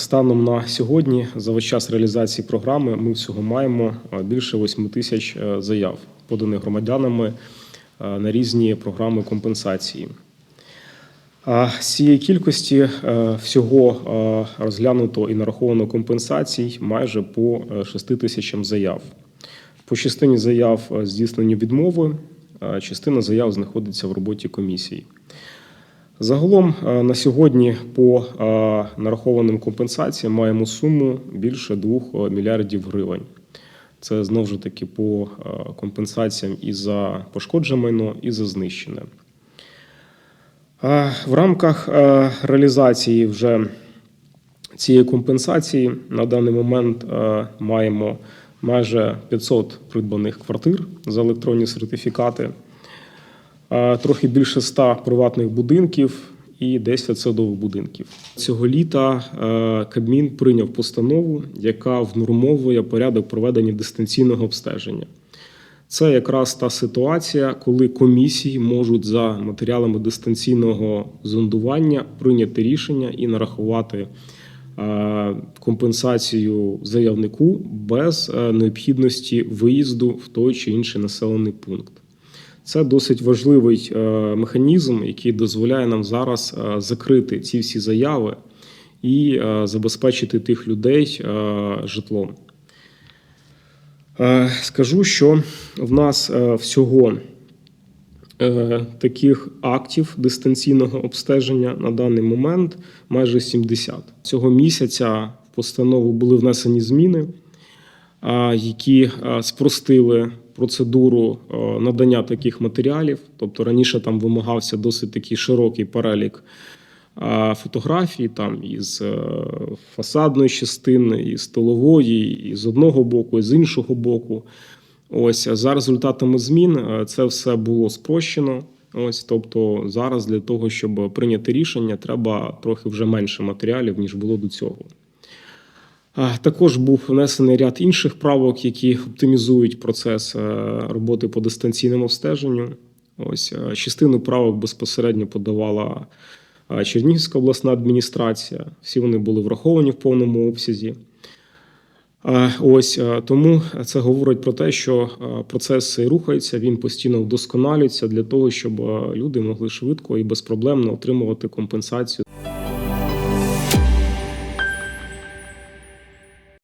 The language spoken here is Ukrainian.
Станом на сьогодні, за весь час реалізації програми, ми всього маємо е, більше 8 тисяч е, заяв, поданих громадянами е, на різні програми компенсації. А цієї кількості всього розглянуто і нараховано компенсацій майже по 6 тисячам заяв. По частині заяв здійснені відмови, частина заяв знаходиться в роботі комісії. Загалом е, на сьогодні по е, нарахованим компенсаціям маємо суму більше 2 мільярдів гривень. Це знову ж таки по е, компенсаціям і за пошкоджене майно, і за знищене. Е, В рамках е, реалізації вже цієї компенсації на даний момент е, маємо майже 500 придбаних квартир за електронні сертифікати, е, трохи більше 100 приватних будинків і 10 садових будинків. Цього літа е, Кабмін прийняв постанову, яка внормовує порядок проведення дистанційного обстеження. Це якраз та ситуація, коли комісії можуть за матеріалами дистанційного зондування прийняти рішення і нарахувати е, компенсацію заявнику без е, необхідності виїзду в той чи інший населений пункт. Це досить важливий е, механізм, який дозволяє нам зараз е, закрити ці всі заяви і е, забезпечити тих людей житлом. Скажу, що в нас всього таких актів дистанційного обстеження на даний момент майже 70. Цього місяця в постанову були внесені зміни, які спростили процедуру надання таких матеріалів. Тобто раніше там вимагався досить такий широкий перелік фотографій там із е, фасадної частини, із столової, і з одного боку, і з іншого боку. Ось за результатами змін е, це все було спрощено. Ось, тобто, зараз для того, щоб прийняти рішення, треба трохи вже менше матеріалів ніж було до цього. Також був внесений ряд інших правок, які оптимізують процес е, роботи по дистанційному обстеженню. Ось е, частину правок безпосередньо подавала е, Чернігівська обласна адміністрація. Всі вони були враховані в повному обсязі. Ось тому це говорить про те, що процес рухається, він постійно вдосконалюється для того, щоб люди могли швидко і безпроблемно отримувати компенсацію.